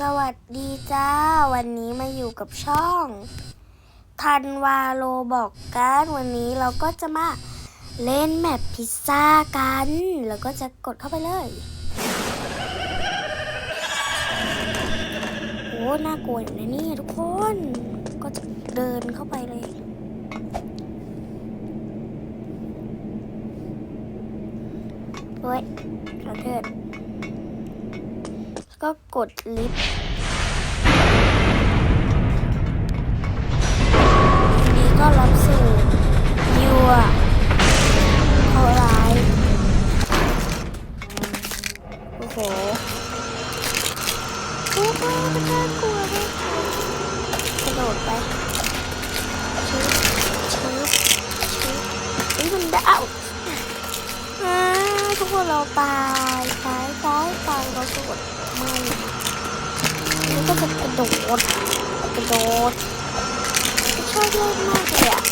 สวัสดีจ้า วันนี้มาอยู่กับช่องทันวาโลบอกกันวันนี้เราก็จะมาเล่นแมปพิซซ่ากัน แล้วก็จะกดเข้าไปเลยโอ้น่ากลัวอยู่นะนี่ทุกคน ก็จะเดินเข้าไปเลยเฮ้ยขอโทษแล้ว ก็กดลิฟต์นี้ก็รับสู่อยัวเขาร้าย โอ้โหโอ้โหน่ากลัวมากกระโดดไปชื้อชื้อชื้อเฮ้ยมันดาอ่า ทุกคนเราตายตายตายตายเราสวดไม่นี่ก็จะกระโดดกระโดดชอบเล่นมากเลยอะ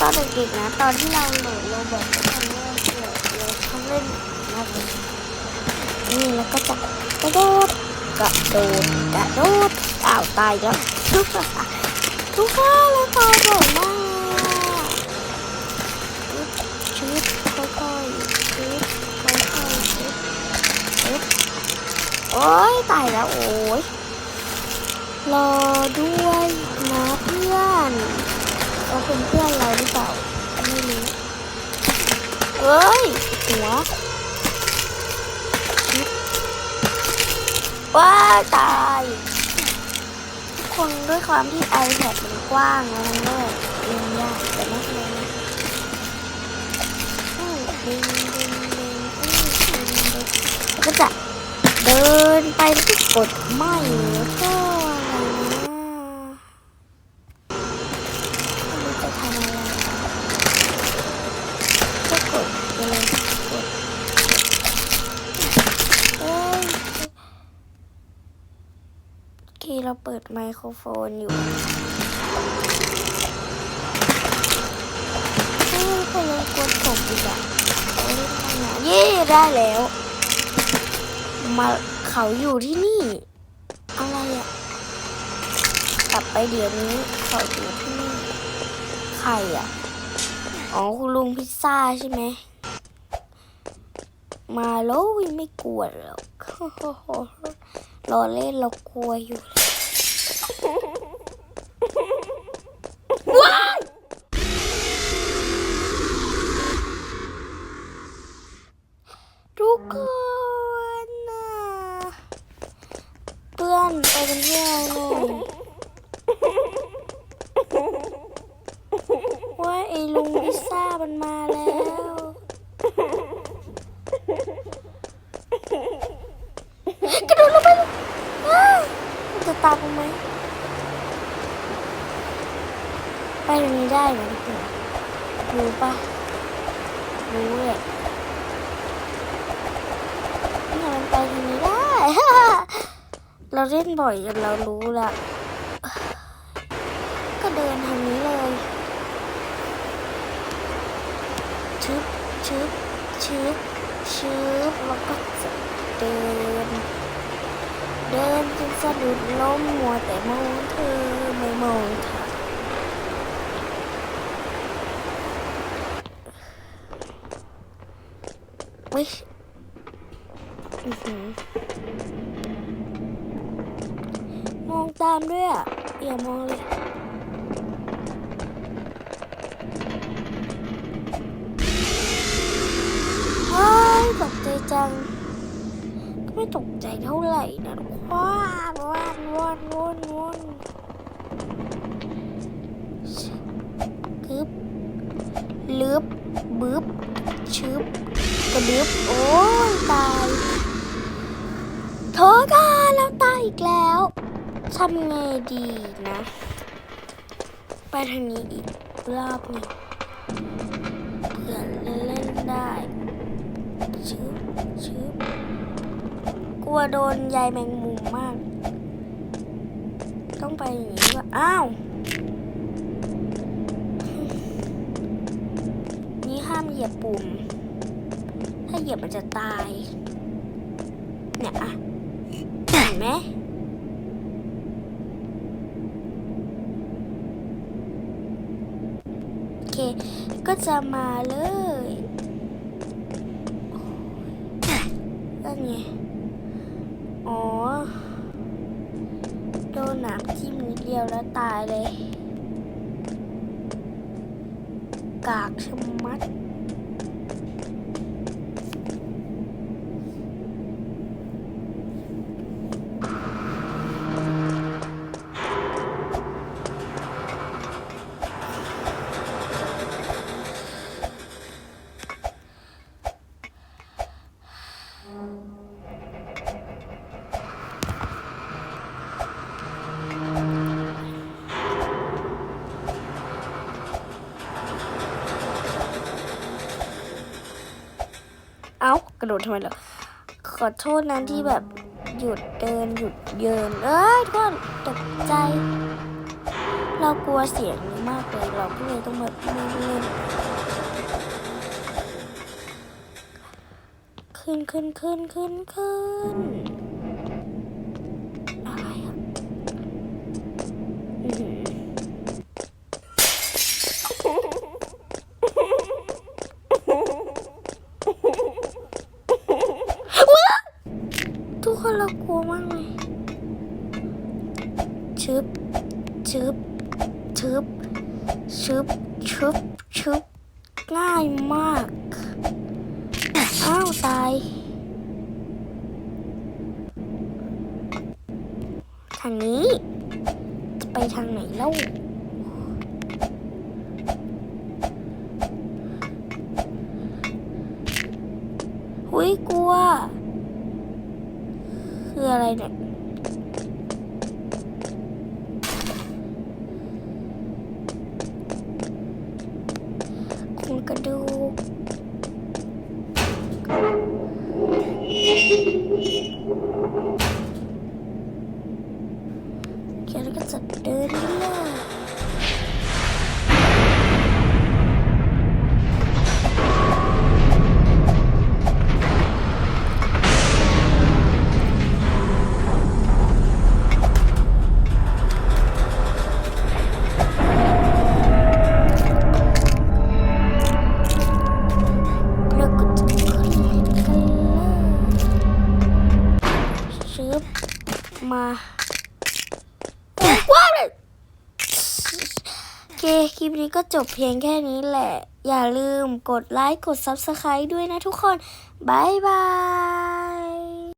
ตอนเด็กๆนะตอนที่เราโหลดเรบอกว่าตอนนี้เราเราชอบเล่นมากเลยนี่แล้วก็จะกระโดดกระโดดกระโดดอ้าวตายแล้วทุกคนทุกคนเราตายบ่อยมาก ชุดค่อยๆชุดค่อยๆชุดชุด โอ้ยตายแล้วโอ้ยรอด้วยนะเพื่อนเราเป็นเพื่อนเราหรือเปล่าไม่รู้เอ้ยหัวว้ายตายทุกคนด้วยความที่ iPad มันกว้างนะมันก็เล่นยากแต่ไม่เป็นไรนะดึงดึงดึงแล้วก็จะ เดินไปแล้วก็กดไม่แล้วก็จะทำอะไรก็กดไปเลยกดโอเคเราเปิดไมโครโฟนอยู่เฮ้ยพอเรากดกดอีกอะเย่ได้แล้ว มาเขาอยู่ที่นี่ อะไรอะกลับไปเดี๋ยวนี้เขาอยู่ที่นี่ใครอะอ๋อคุณลุงพิซซ่าใช่ไหมมาแล้ววิไม่กลัวหรอกรอเล่นเรากลัวอยู่ เอนไปเป็นเพื่อนหน่อยว่าไอ้ลุงพิซซ่ามันมาแล้วกระโดดลงไปเลยอ้าวมันจะตามไหมไปตรงนี้ได้เหรอรู้ปะรู้เลย เราเล่นบ่อยจนเรารู้ละก็เดินทางนี้เลยชึบชึบชึบชึบแล้วก็จะเดิน เดินจนสะดุดล้มมัวแต่มองเธอไม่มองค่ะวิอื้อหือ มองตามด้วยอะอย่ามองเลยเฮ้ยตกใจจังก็ไม่ตกใจเท่าไหร่นะว้านว้านว้านว้านว้านกึบลึบบึบชึบกระดึบโอ้ยตายโถกันแล้วตายอีกแล้ว ทำไงดีนะ ไปทางนี้อีกรอบหนึ่งเพื่อเล่นได้ชืบชืบกลัวโดนใยแมงมุมมาก ต้องไปอย่างนี้ว่าอ้าว นี่ห้ามเหยียบปุ่ม ถ้าเหยียบมันจะตาย เนี่ยอะเห็นไหมโอเค ก็จะมาเลยนั่นไง อ๋อ โดนหนามทิ่มนิดเดียวแล้วตายเลย กากชมัด ระโดดทำไมเหรอขอโทษนะที่แบบหยุดเดินหยุดเยินเอ้ยทุกคนตกใจ เรากลัวเสียงนี้มากเลยเราก็เลยต้องแบบไม่เล่นขึ้นขึ้นขึ้นขึ้นขึ้นอะไรอะอื้อหือ ทุก คนเรากลัวมากเลยชึบชึบชึบชึบชึบชึบง่ายมาก อ้าวตายทางนี้ จะไปทางไหนเล่าหุยกลัว คืออะไรเนี่ยโครงกระดูกแกแล้วก็จะเดินเลย ชึบมาเอ้ยว้าวเลยโอเคคลิปนี้ก็จบเพียงแค่นี้แหละ อย่าลืมกดไลค์ กด Subscribe ด้วยนะทุกคน บ๊ายบาย